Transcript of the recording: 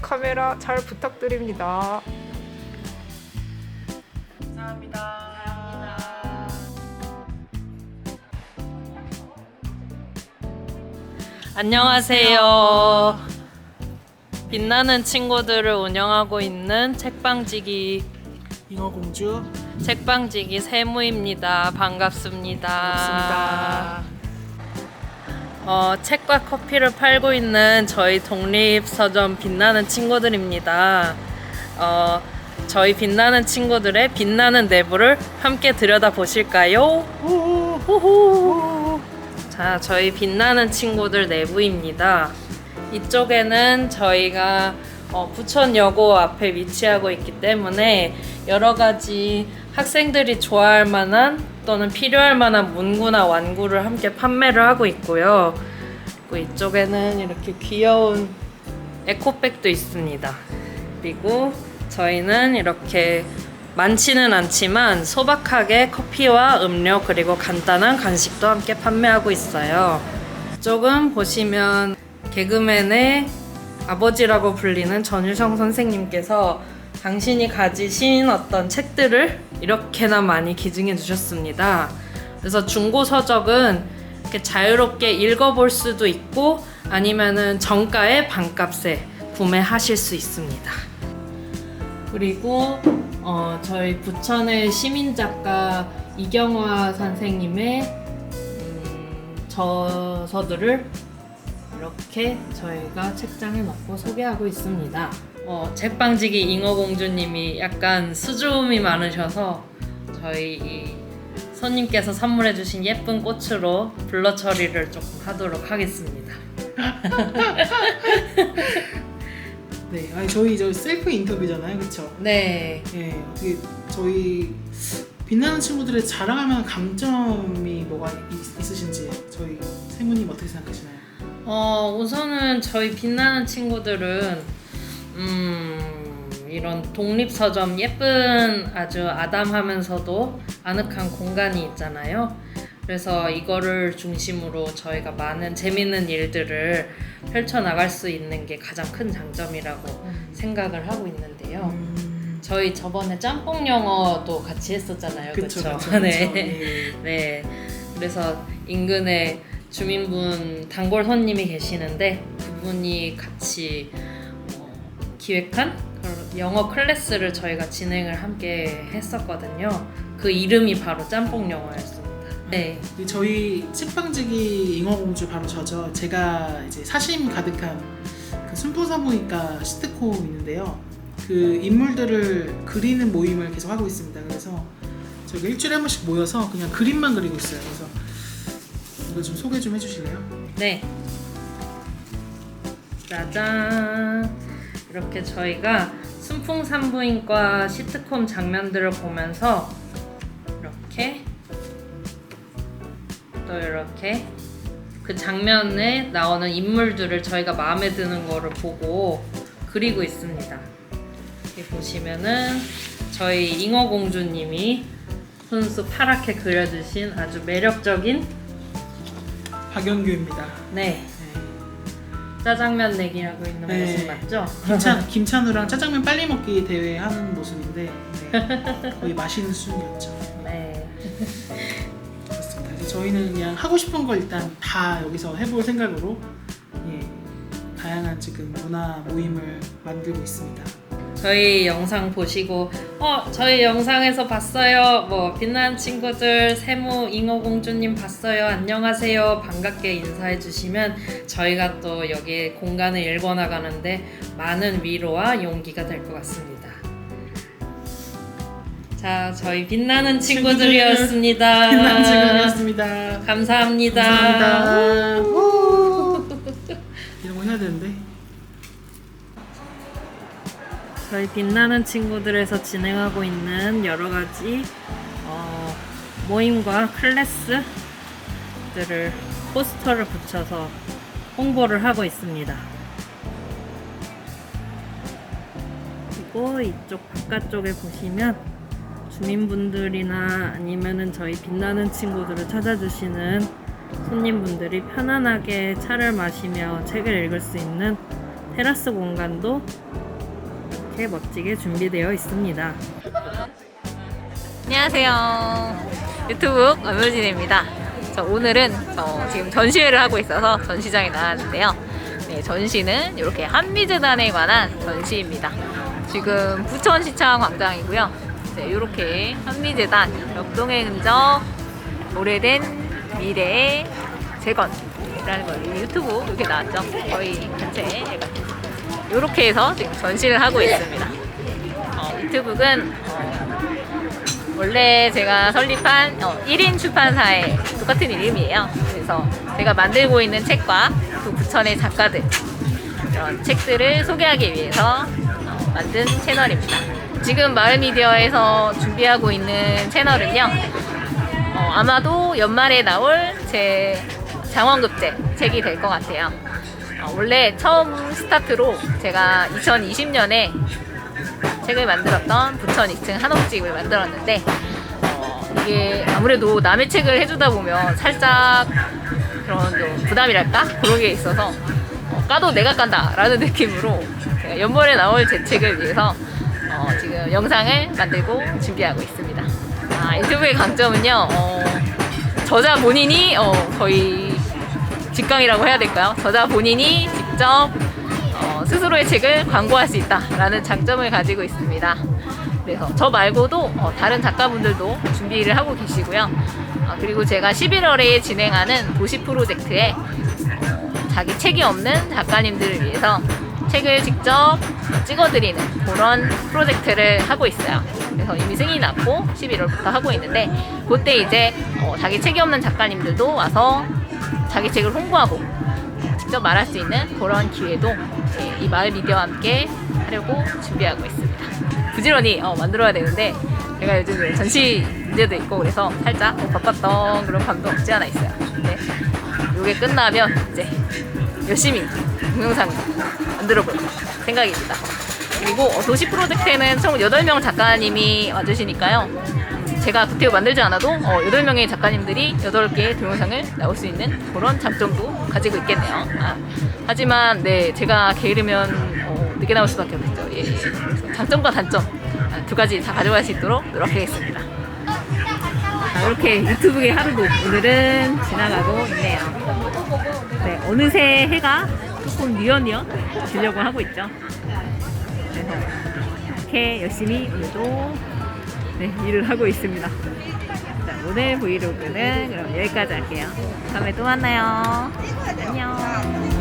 카메라 잘 부탁드립니다. 감사합니다. 안녕하세요. 빛나는 친구들을 운영하고 있는 책방지기 잉어공주 책방지기 세무입니다. 반갑습니다. 반갑습니다. 어, 책과 커피를 팔고 있는 저희 독립 서점 빛나는 친구들입니다. 어, 저희 빛나는 친구들의 빛나는 내부를 함께 들여다 보실까요? 자, 저희 빛나는 친구들 내부입니다. 이쪽에는 저희가 어, 부천여고 앞에 위치하고 있기 때문에 여러 가지 학생들이 좋아할 만한 또는 필요할 만한 문구나 완구를 함께 판매를 하고 있고요. 그리고 이쪽에는 이렇게 귀여운 에코백도 있습니다. 그리고 저희는 이렇게 많지는 않지만 소박하게 커피와 음료 그리고 간단한 간식도 함께 판매하고 있어요. 이쪽은 보시면 개그맨의 아버지라고 불리는 전유성 선생님께서 당신이 가지신 어떤 책들을 이렇게나 많이 기증해 주셨습니다. 그래서 중고 서적은 이렇게 자유롭게 읽어볼 수도 있고 아니면은 정가의 반값에 구매하실 수 있습니다. 그리고 어, 저희 부천의 시민 작가 이경화 선생님의 음, 저서들을 이렇게 저희가 책장에 넣고 소개하고 있습니다. 어, 책방지기 잉어공주님이 약간 수줍음이 많으셔서 저희 이 손님께서 선물해주신 예쁜 꽃으로 블러 처리를 조금 하도록 하겠습니다. 네 아니 저희 저 셀프 인터뷰잖아요 그쵸 네. 예 어떻게 저희 빛나는 친구들의 자랑할 만한 강점이 뭐가 있, 있으신지 저희 세무님 어떻게 생각하시나요? 어, 우선은 저희 빛나는 친구들은 음, 이런 독립 서점 예쁜 아주 아담하면서도 아늑한 공간이 있잖아요. 그래서 이거를 중심으로 저희가 많은 재밌는 일들을 펼쳐 나갈 수 있는 게 가장 큰 장점이라고 생각을 하고 있는데요. 음, 저희 저번에 짬뽕 영어도 같이 했었잖아요. 그쵸? 그쵸, 그쵸 네. 예. 네. 그래서 인근에 주민분 단골 손님이 계시는데 그분이 같이 어, 기획한 그런 영어 클래스를 저희가 진행을 함께 했었거든요. 그 이름이 바로 짬뽕 영어였습니다. 네. 이 저희 책방지기 잉어공주 바로 저죠 제가 이제 사심 가득한 그 순포사무니까 시트콤 있는데요 그 인물들을 그리는 모임을 계속 하고 있습니다 그래서 저희가 일주일에 한 번씩 모여서 그냥 그림만 그리고 있어요 그래서 이거 좀 소개 좀 해주실래요? 네. 짜잔. 이렇게 저희가 순풍산부인과 시트콤 장면들을 보면서 이렇게 또 이렇게 그 장면에 나오는 인물들을 저희가 마음에 드는 거를 보고 그리고 있습니다. 여기 보시면은 저희 잉어공주님이 손수 파랗게 그려주신 아주 매력적인 박영규입니다 네 네. 짜장면 내기라고 있는 네. 모습 맞죠? 김찬, 김찬우랑 짜장면 빨리 먹기 대회 하는 모습인데 네. 거의 맛있는 수준이었죠 네. 그렇습니다 그래서 저희는 그냥 하고 싶은 걸 일단 다 여기서 해볼 생각으로 예, 다양한 지금 문화 모임을 만들고 있습니다 저희 영상 보시고 어 저희 영상에서 봤어요. 뭐 빛나는 친구들 세무 잉어공주님 봤어요. 안녕하세요. 반갑게 인사해 주시면 저희가 또 여기 공간을 읽어 나가는데 많은 위로와 용기가 될 것 같습니다. 자 저희 빛나는 친구들이었습니다. 빛나는 친구들이었습니다 감사합니다. 감사합니다 저희 빛나는 친구들에서 진행하고 있는 여러 가지 어, 모임과 클래스들을 포스터를 붙여서 홍보를 하고 있습니다. 그리고 이쪽 바깥쪽에 보시면 주민분들이나 아니면은 저희 빛나는 친구들을 찾아주시는 손님분들이 편안하게 차를 마시며 책을 읽을 수 있는 테라스 공간도 이렇게 멋지게 준비되어 있습니다. 안녕하세요. 유튜브 엄효진입니다. 저 오늘은 저 지금 전시회를 하고 있어서 전시장에 나왔는데요. 네, 전시는 이렇게 한미재단에 관한 전시입니다. 지금 부천시청 광장이고요. 네, 이렇게 한미재단 역동의 흔적 오래된 미래의 재건이라는 걸 유튜브 이렇게 나왔죠. 저희 단체 이렇게 해서 지금 전시를 하고 있습니다. 어, 유튜브는 원래 제가 설립한 어, 1인 출판사의 똑같은 이름이에요. 그래서 제가 만들고 있는 책과 또 부천의 작가들 이런 책들을 소개하기 위해서 어, 만든 채널입니다. 지금 마을미디어에서 준비하고 있는 채널은요. 어, 아마도 연말에 나올 제 장원급제 책이 될 것 같아요. 어, 원래 처음 스타트로 제가 2020년에 책을 만들었던 부천 2층 한옥집을 만들었는데 어, 이게 아무래도 남의 책을 해주다 보면 살짝 그런 좀 부담이랄까 그런 게 있어서 어, 까도 내가 깐다라는 느낌으로 연말에 나올 제 책을 위해서 어, 지금 영상을 만들고 준비하고 있습니다. 아, 유튜브의 강점은요 어, 저자 본인이 어, 거의 직강이라고 해야 될까요? 저자 본인이 직접 어, 스스로의 책을 광고할 수 있다라는 장점을 가지고 있습니다. 그래서 저 말고도 어, 다른 작가분들도 준비를 하고 계시고요. 아, 그리고 제가 11월에 진행하는 도시 프로젝트에 어, 자기 책이 없는 작가님들을 위해서 책을 직접 찍어드리는 그런 프로젝트를 하고 있어요. 그래서 이미 승인이 났고 11월부터 하고 있는데 그때 이제 어, 자기 책이 없는 작가님들도 와서 자기 책을 홍보하고 직접 말할 수 있는 그런 기회도 예, 이 마을 미디어와 함께 하려고 준비하고 있습니다. 부지런히 어, 만들어야 되는데 제가 요즘 전시 문제도 있고 그래서 살짝 어, 바빴던 그런 감도 없지 않아 있어요. 근데 이게 끝나면 이제 열심히 동영상 만들어 볼 생각입니다. 그리고 어, 도시 프로젝트에는 총 8명 작가님이 와주시니까요. 제가 구태여 만들지 않아도 어, 8명의 작가님들이 8개의 동영상을 나올 수 있는 그런 장점도 가지고 있겠네요. 아, 하지만 네 제가 게으르면 어, 늦게 나올 수밖에 없죠. 예, 예. 장점과 단점 아, 두 가지 다 가져갈 수 있도록 노력하겠습니다. 자, 이렇게 유튜브의 하루도 오늘은 지나가고 있네요. 네, 어느새 해가 조금 뉘엿뉘엿 지려고 하고 있죠. 그래서 이렇게 열심히 오늘도 네, 일을 하고 있습니다. 자, 오늘 브이로그는 그럼 여기까지 할게요. 다음에 또 만나요. 안녕.